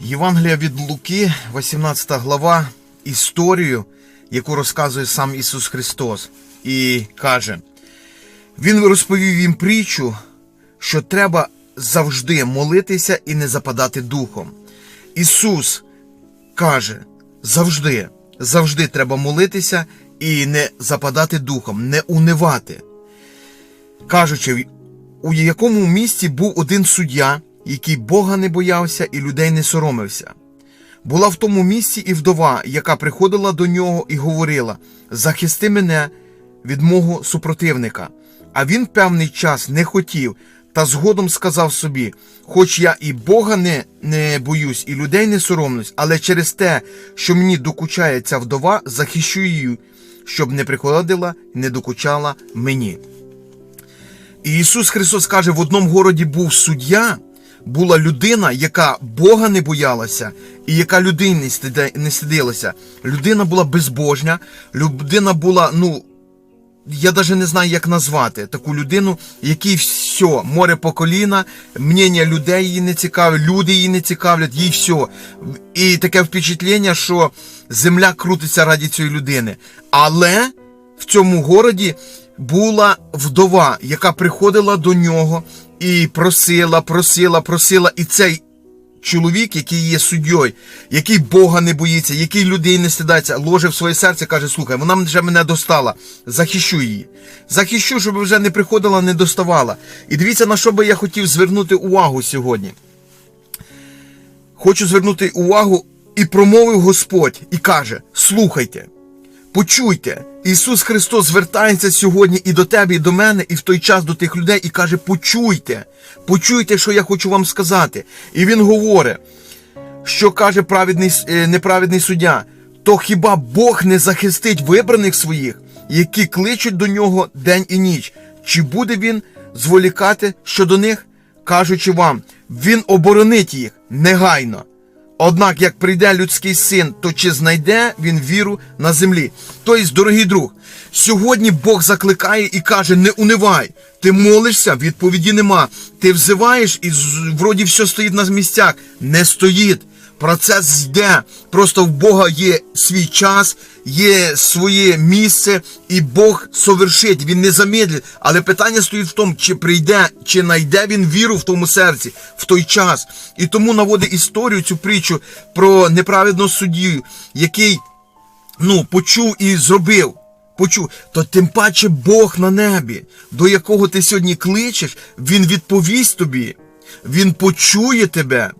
Євангелія від Луки, 18 глава, історію, яку розказує сам Ісус Христос, і каже: Він розповів їм притчу, що треба завжди молитися і не западати духом. Ісус каже: завжди, завжди треба молитися і не западати духом, не унивати. Кажучи, у якому місті був один суддя, який Бога не боявся і людей не соромився. Була в тому місці і вдова, яка приходила до нього і говорила: Захисти мене від мого супротивника. А він певний час не хотів, та згодом сказав собі: Хоч я і Бога не, не боюсь, і людей не соромлюсь, але через те, що мені докучає ця вдова, захищу її, щоб не приходила не докучала мені. І Ісус Христос каже, в одному городі був суддя, була людина, яка Бога не боялася, і яка стиде, не стидилася. Людина була безбожня, людина була, ну, я навіть не знаю, як назвати таку людину, якій все, море по коліна, мнення людей її не цікавить, люди її не цікавлять, їй все. І таке впечатлення, що земля крутиться раді цієї людини. Але в цьому городі була вдова, яка приходила до нього і просила, просила, просила. І цей чоловік, який є суддєю, який Бога не боїться, який людей не стидається, ложив своє серце, каже: слухай, вона вже мене достала, захищу її. Захищу, щоб вже не приходила, не доставала. І дивіться, на що би я хотів звернути увагу сьогодні. Хочу звернути увагу і промовив Господь і каже: слухайте. Почуйте, Ісус Христос звертається сьогодні і до тебе, і до мене, і в той час до тих людей, і каже: почуйте, почуйте, що я хочу вам сказати. І Він говорить, що каже праведний, е, неправедний суддя, то хіба Бог не захистить вибраних своїх, які кличуть до нього день і ніч? Чи буде він зволікати щодо них, кажучи вам, він оборонить їх негайно. Однак, як прийде людський син, то чи знайде він віру на землі? Тобто, дорогий друг, сьогодні Бог закликає і каже: не унивай. Ти молишся, відповіді нема. Ти взиваєш, і вроді все стоїть на місцях. Не стоїть. Процес йде. Просто в Бога є свій час, є своє місце, і Бог совершить, він не замедлить. Але питання стоїть в тому, чи прийде, чи знайде він віру в тому серці в той час. І тому наводить історію цю притчу про неправедного суддю, який ну, почув і зробив. Почув, то тим паче Бог на небі, до якого ти сьогодні кличеш, Він відповість тобі, Він почує тебе.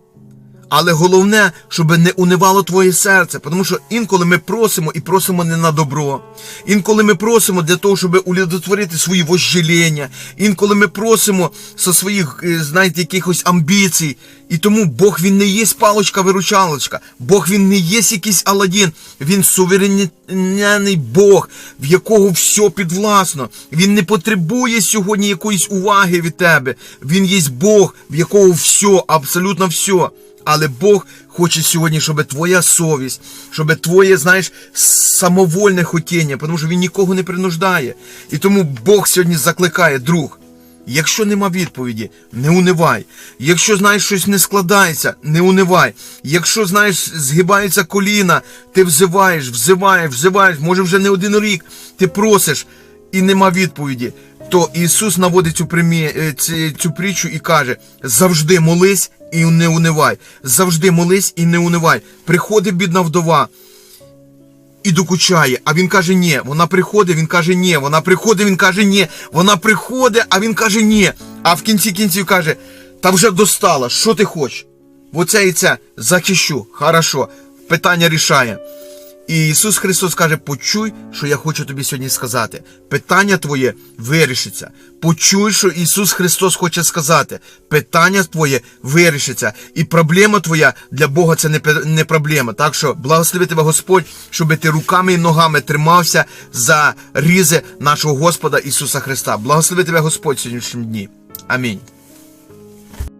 Але головне, щоб не унивало твоє серце, тому що інколи ми просимо і просимо не на добро. Інколи ми просимо для того, щоб удовлетворити свої вождеління. Інколи ми просимо зі своїх, е, знаєте, якихось амбіцій. І тому Бог він не є палочка-виручалочка. Бог він не є якийсь Аладдін. Він суверенний Бог, в якого все підвласно. Він не потребує сьогодні якоїсь уваги від тебе. Він є Бог, в якого все, абсолютно все. Але Бог хоче сьогодні, щоб твоя совість, щоб твоє, знаєш, самовольне хотіння, тому що він нікого не принуждає. І тому Бог сьогодні закликає, друг. Якщо нема відповіді, не унивай. Якщо знаєш, щось не складається, не унивай. Якщо знаєш, згибаються коліна, ти взиваєш, взиваєш, взиваєш, може вже не один рік, ти просиш і нема відповіді. То Ісус наводить цю, примі, е, цю притчу і каже: завжди молись і не унивай. Завжди молись і не унивай. Приходить бідна вдова і докучає. А він каже, ні. Вона приходить, він каже, ні. Вона приходить, він каже, ні. Вона приходить, а він каже, ні. А в кінці кінців каже, та вже достала, що ти хочеш? Оце і це захищу. Хорошо. Питання рішає. І Ісус Христос каже: почуй, що я хочу тобі сьогодні сказати. Питання твоє вирішиться. Почуй, що Ісус Христос хоче сказати. Питання твоє вирішиться. І проблема твоя для Бога це не, не проблема. Так що благослови тебе Господь, щоб ти руками і ногами тримався за різи нашого Господа Ісуса Христа. Благослови тебе Господь в сьогоднішньому дні. Амінь.